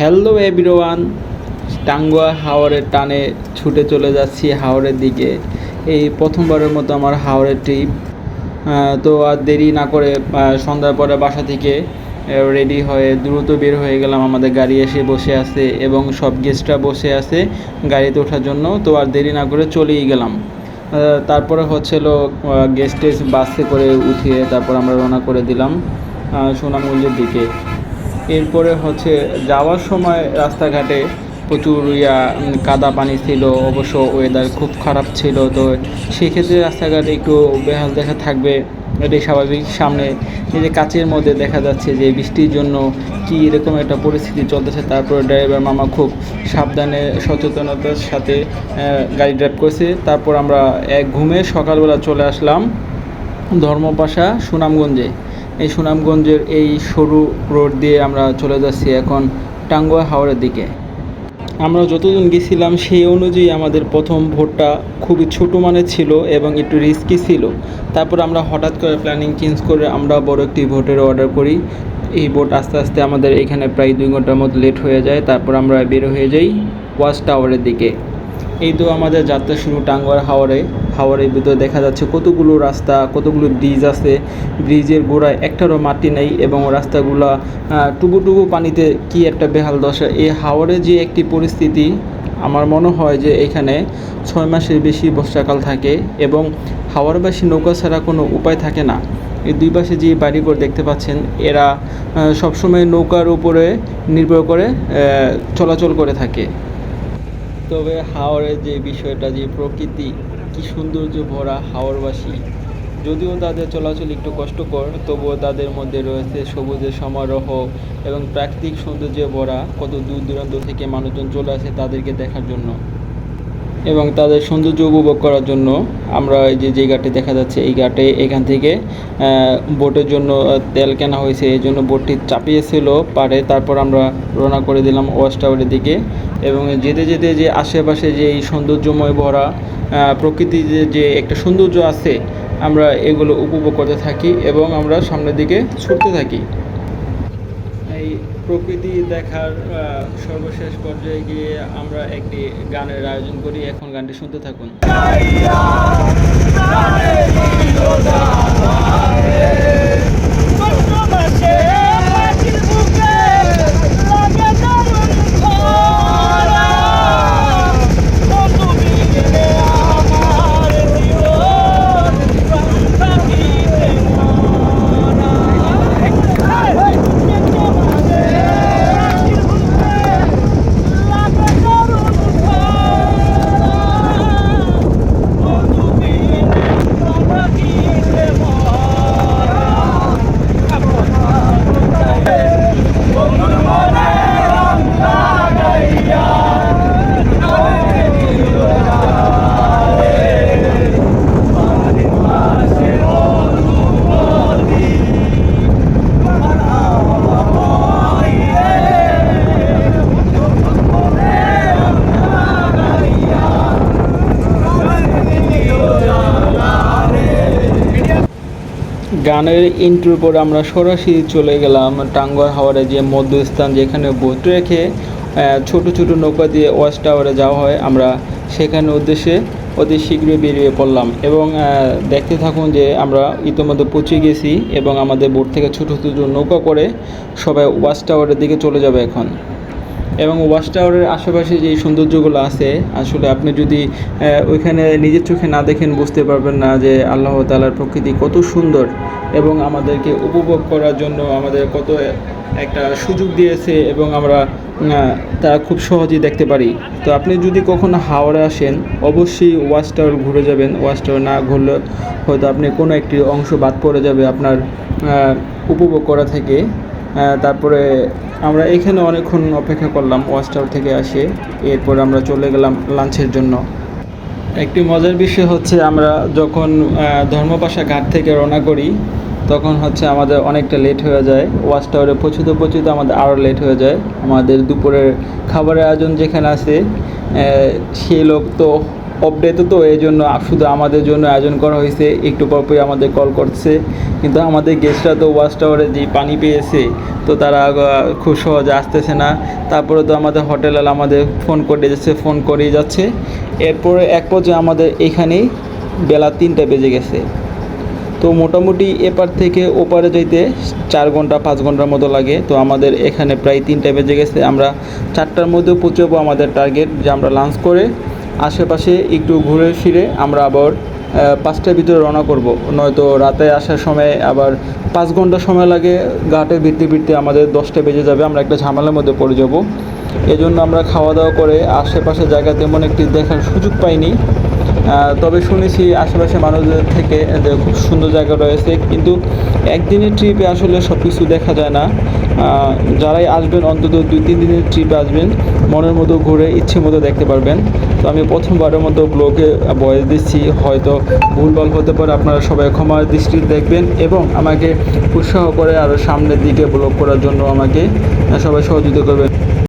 Hello everyone Tanguar হাওড়ের টানে ছুটে চলে যাচ্ছি হাওড়ের দিকে। এই প্রথমবারের মতো আমার হাওড়ের ট্রিপ তো আর দেরি না করে সন্ধ্যার পরে বাসা থেকে রেডি হয়ে দ্রুত বের হয়ে গেলাম আমাদের গাড়ি এসে বসে আছে এবং সব গেস্টরা বসে আছে গাড়িতে ওঠার জন্য। তো আর দেরি না করে চলেই গেলাম। তারপরে হচ্ছিল গেস্ট টেস্ট বাসে করে উঠিয়ে তারপর আমরা রওনা করে দিলাম সুনামগঞ্জের দিকে। এরপরে হচ্ছে যাওয়ার সময় রাস্তাঘাটে প্রচুর ইয়া কাদা পানি ছিল, অবশ্য ওয়েদার খুব খারাপ ছিল, তো সেক্ষেত্রে রাস্তাঘাটে একটু বেহাল দেখা থাকবে, এটাই স্বাভাবিক। সামনে এই যে কাচের মধ্যে দেখা যাচ্ছে যে বৃষ্টির জন্য কি এরকম একটা পরিস্থিতি চলতেছে, তারপরে ড্রাইভার মামা খুব সাবধানে, সচেতনতার সাথে গাড়ি ড্রাইভ করছে। তারপর আমরা এক ঘুমে সকালবেলা চলে আসলাম ধর্মপাশা সুনামগঞ্জে। এই সুনামগঞ্জের এই সরু রোড দিয়ে আমরা চলে যাচ্ছি এখন টাঙ্গুয়া হাওড়ের দিকে। আমরা যতজন গেছিলাম সেই অনুযায়ী আমাদের প্রথম ভোটটা খুবই ছোটো মানের ছিল এবং একটু রিস্কি ছিল। তারপর আমরা হঠাৎ করে প্ল্যানিং চেঞ্জ করে আমরা বড় একটি ভোটের অর্ডার করি। এই ভোট আস্তে আস্তে আমাদের এখানে প্রায় দুই ঘণ্টার মতো লেট হয়ে যায়। তারপর আমরা বের হয়ে যাই ওয়াচ টাওয়ারের দিকে। এই তো আমাদের যাত্রা শুরু টাঙ্গুয়ার হাওড়ে হাওড়ের ভিতরে দেখা যাচ্ছে কতগুলো রাস্তা, কতগুলো ব্রিজ আছে। ব্রিজের গোড়ায় একটারও মাটি নেই এবং রাস্তাগুলো টুবু টুবু পানিতে কি একটা বেহাল দশা। এই হাওড়ে যে একটি পরিস্থিতি, আমার মনে হয় যে এখানে ছয় মাসের বেশি বর্ষাকাল থাকে এবং হাওড়বাসী নৌকা ছাড়া কোনো উপায় থাকে না। এই দুই পাশে যে বাড়িঘর দেখতে পাচ্ছেন, এরা সবসময় নৌকার উপরে নির্ভর করে চলাচল করে থাকে। তবে হাওড়ের যে বিষয়টা, যে প্রকৃতি, কি সৌন্দর্য ভরা হাওড়বাসী যদিও তাদের চলাচল একটু কষ্টকর, তবুও তাদের মধ্যে রয়েছে সবুজের সমারোহ এবং প্রাকৃতিক সৌন্দর্যে ভরা কত দূর দূরান্ত থেকে মানুষজন চলে আসে তাদেরকে দেখার জন্য। এবং তাদের সৌন্দর্য উপভোগ করার জন্য আমরা এই যে যে ঘাটে দেখা যাচ্ছে, এই ঘাটে এখান থেকে বোটের জন্য তেল কেনা হয়েছে। এই জন্য বোটটি চাপিয়েছিল পারে তারপর আমরা রওনা করে দিলাম ওয়াচ টাওয়ারের দিকে। এবং যেতে যেতে যে আশেপাশে যে এই সৌন্দর্যময় ভরা যে যে একটা সৌন্দর্য আছে আমরা এগুলো উপভোগ করতে থাকি এবং আমরা সামনের দিকে ছুটতে থাকি এই প্রকৃতি দেখার সর্বশেষ পর্যায়ে গিয়ে আমরা একটি গানের আয়োজন করি এখন গানটি শুনতে থাকুন গানের ইন্ট্রোর পর আমরা সরাসরি চলে গেলাম টাঙ্গুয়ার হাওয়ারে যে মধ্যস্থান যেখানে বোট রেখে ছোট ছোট নৌকা দিয়ে ওয়াচ টাওয়ারে যাওয়া হয়। আমরা সেখানে উদ্দেশ্যে অতি শীঘ্রই বেরিয়ে পড়লাম এবং দেখতে থাকুন যে আমরা ইতিমধ্যে পৌঁছে গেছি এবং আমাদের বোট থেকে ছোট ছোট নৌকা করে সবাই ওয়াচ টাওয়ারের দিকে চলে যাবে এখন। এবং ওয়াচ টাওয়ারের আশেপাশে যে সৌন্দর্যগুলো আছে, আসলে আপনি যদি ওইখানে নিজের চোখে না দেখেন, বুঝতে পারবেন না যে আল্লাহ তালার প্রকৃতি কত সুন্দর এবং আমাদেরকে উপভোগ করার জন্য আমাদের কত একটা সুযোগ দিয়েছে এবং আমরা তা খুব সহজেই দেখতে পারি। তো আপনি যদি কখনো হাওড়ে আসেন, অবশ্যই ওয়াচ টাওয়ার ঘুরে যাবেন। ওয়াচ টাওয়ার না ঘুরলে হয়তো আপনি কোনো একটি অংশ বাদ পড়ে যাবে আপনার উপভোগ করা থেকে। তারপরে আমরা এখানে অনেকক্ষণ অপেক্ষা করলাম, ওয়াচ টাওয়ার থেকে আসে, এরপর আমরা চলে গেলাম লাঞ্চের জন্য। একটি মজার বিষয় হচ্ছে আমরা যখন ধর্মপাশা ঘাট থেকে রওনা করি, তখন হচ্ছে আমাদের অনেকটা লেট হয়ে যায়। ওয়াচ টাওয়ারে পৌঁছতে আমাদের আরও লেট হয়ে যায়। আমাদের দুপুরের খাবারের আয়োজন যেখানে আছে সেই লোক তো অপডেট তো এই জন্য শুধু আমাদের জন্য আয়োজন করা হয়েছে, একটু পর পরই আমাদের কল করছে। কিন্তু আমাদের গেস্টরা তো ওয়াশ টাওয়ারে যে পানি পেয়েছে, তো তারা খুব সহজে আসতেছে না। তারপরে তো আমাদের হোটেল আমাদের ফোন করে যাচ্ছে ফোন করেই যাচ্ছে। এরপরে এক পর্যায়ে আমাদের এখানেই বেলা তিনটা বেজে গেছে। তো মোটামুটি এপার থেকে ওপারে যাইতে চার ঘণ্টা, পাঁচ ঘণ্টার মতো লাগে। তো আমাদের এখানে প্রায় তিনটা বেজে গেছে। আমরা চারটার মধ্যে পৌঁছবো আমাদের টার্গেট যে আমরা লাঞ্চ করে। আশেপাশে একটু ঘুরে ফিরে আমরা আবার পাঁচটার ভিতরে রওনা করব। নয়তো রাতে আসার সময় আবার পাঁচ ঘণ্টা সময় লাগে, ঘাটে ফিরতে ফিরতে আমাদের দশটা বেজে যাবে, আমরা একটা ঝামেলার মধ্যে পড়ে যাব। এই জন্য আমরা খাওয়া দাওয়া করে আশেপাশে জায়গা তেমন একটি দেখার সুযোগ পাইনি। তবে শুনেছি আশেপাশে মানুষদের থেকে খুব সুন্দর জায়গা রয়েছে, কিন্তু একদিনের ট্রিপে আসলে সব কিছু দেখা যায় না। যারাই আসবেন, অন্তত দুই, তিন দিনের ট্রিপে আসবেন, মনের মতো ঘুরে ইচ্ছে মতো দেখতে পারবেন। তো আমি প্রথমবারের মতো ব্লগে বয়স দিচ্ছি, হয়তো ভুলভাল হতে পারে, আপনারা সবাই ক্ষমার দৃষ্টি দেখবেন এবং আমাকে উৎসাহ করে আরও সামনের দিকে ব্লগ করার জন্য আমাকে সবাই সহযোগিতা করবেন।